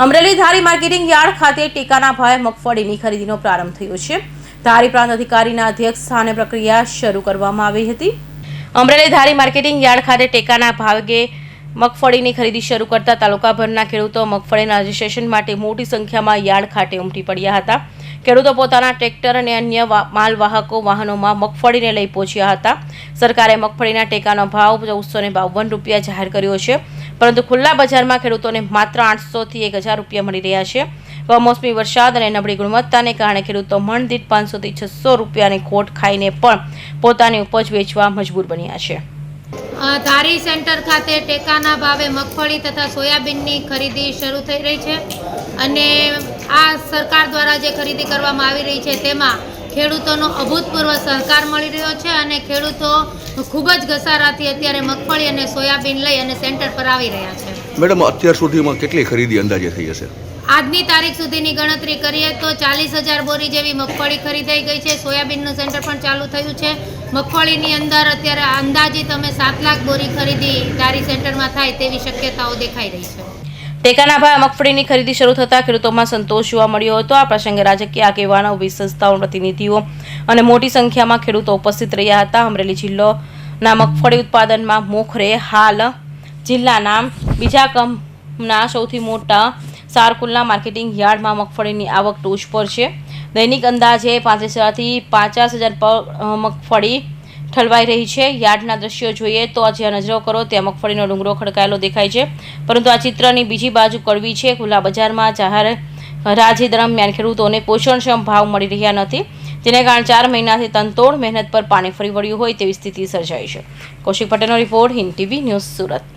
Amreli Dhari marketing yard ખાતે ટેકાના ભાવે મગફળીની ખરીદીનો પ્રારંભ થયો છે. ધારી પ્રાંત અધિકારીના અધ્યક્ષ સ્થાને પ્રક્રિયા શરૂ કરવામાં આવી હતી. અમરેલી ધારી માર્કેટિંગ યાર્ડ ખાતે ટેકાના ભાવે મગફળીની ખરીદી શરૂ કરતા તાલુકાભરના ખેડૂતો મગફળીના રજીસ્ટ્રેશન માટે મોટી સંખ્યામાં યાર્ડ ખાતે ઉમટી પડ્યા હતા. ખેડૂતો પોતાના ટ્રેક્ટર અને અન્ય માલવાહકો વાહનોમાં મગફળીને લઈ પહોંચ્યા હતા. સરકારે મગફળીના ટેકાનો ભાવ ચૌદસો બાવન રૂપિયા જાહેર કર્યો છે. પરંતુ ખુલ્લા બજારમાં ખેડૂતોને માત્ર આઠસોથી એક હજાર રૂપિયા મળી રહ્યા છે. કમોસમી વરસાદ અને નબળી ગુણવત્તાને કારણે ખેડૂતો મણ પાંચસોથી છસો રૂપિયાની ખોટ ખાઈને પણ પોતાની ઉપજ વેચવા મજબૂર બન્યા છે. ધારી સેન્ટર ખાતે ટેકાના ભાવે મગફળી તથા સોયાબીનની ખરીદી શરૂ થઈ રહી છે. અને આ સરકાર દ્વારા જે ખરીદી કરવામાં આવી રહી છે તેમાં ખેડૂતોનો અભૂતપૂર્વ સહકાર મળી રહ્યો છે અને ખેડૂતો ખૂબ જ ઘસારાથી અત્યારે મગફળી અને સોયાબીન લઈ અને સેન્ટર પર આવી રહ્યા છે. મેડમ અત્યાર સુધીમાં કેટલી ખરીદી અંદાજે થઈ હશે? આજની તારીખ સુધીની ગણતરી કરીએ તો ચાલીસ હજાર બોરી જેવી મગફળી ખરીદાઈ ગઈ છે. સોયાબીનનું સેન્ટર પણ ચાલુ થયું છે. મગફળીની અંદર અત્યારે અંદાજિત અમે સાત લાખ બોરી ખરીદી તારી સેન્ટરમાં થાય તેવી શક્યતાઓ દેખાઈ રહી છે. ટેકાના ભાવે મગફળીની ખરીદી શરૂ થતાં ખેડૂતોમાં સંતોષ જોવા મળ્યો હતો. આ પ્રસંગે રાજકીય આગેવાનો વિવિધ સંસ્થાઓ પ્રતિનિધિઓ અને મોટી સંખ્યામાં ખેડૂતો ઉપસ્થિત રહ્યા હતા. અમરેલી જિલ્લોના મગફળી ઉત્પાદનમાં મોખરે હાલ જિલ્લાના બીજા ક્રમના સૌથી મોટા સારકુલના માર્કેટિંગ યાર્ડમાં મગફળીની આવક ટોચ પર છે. દૈનિક અંદાજે પાંત્રીસ હજારથી પચાસ હજાર પર મગફળી ઠલવાઈ રહી છે. યાર્ડના દ્રશ્યો જોઈએ તો જ્યાં નજરો કરો ત્યાં મગફળીનો ડુંગરો ખડકાયેલો દેખાય છે. પરંતુ આ ચિત્રની બીજી બાજુ કડવી છે. ખુલ્લા બજારમાં જાહેર હરાજી દરમિયાન ખેડૂતોને પોષણક્ષમ ભાવ મળી રહ્યા નથી. જેને કારણે ચાર મહિનાથી તનતોડ મહેનત પર પાણી ફરી વળ્યું હોય તેવી સ્થિતિ સર્જાઈ છે. કૌશિક પટેલનો report Hind TV news Surat.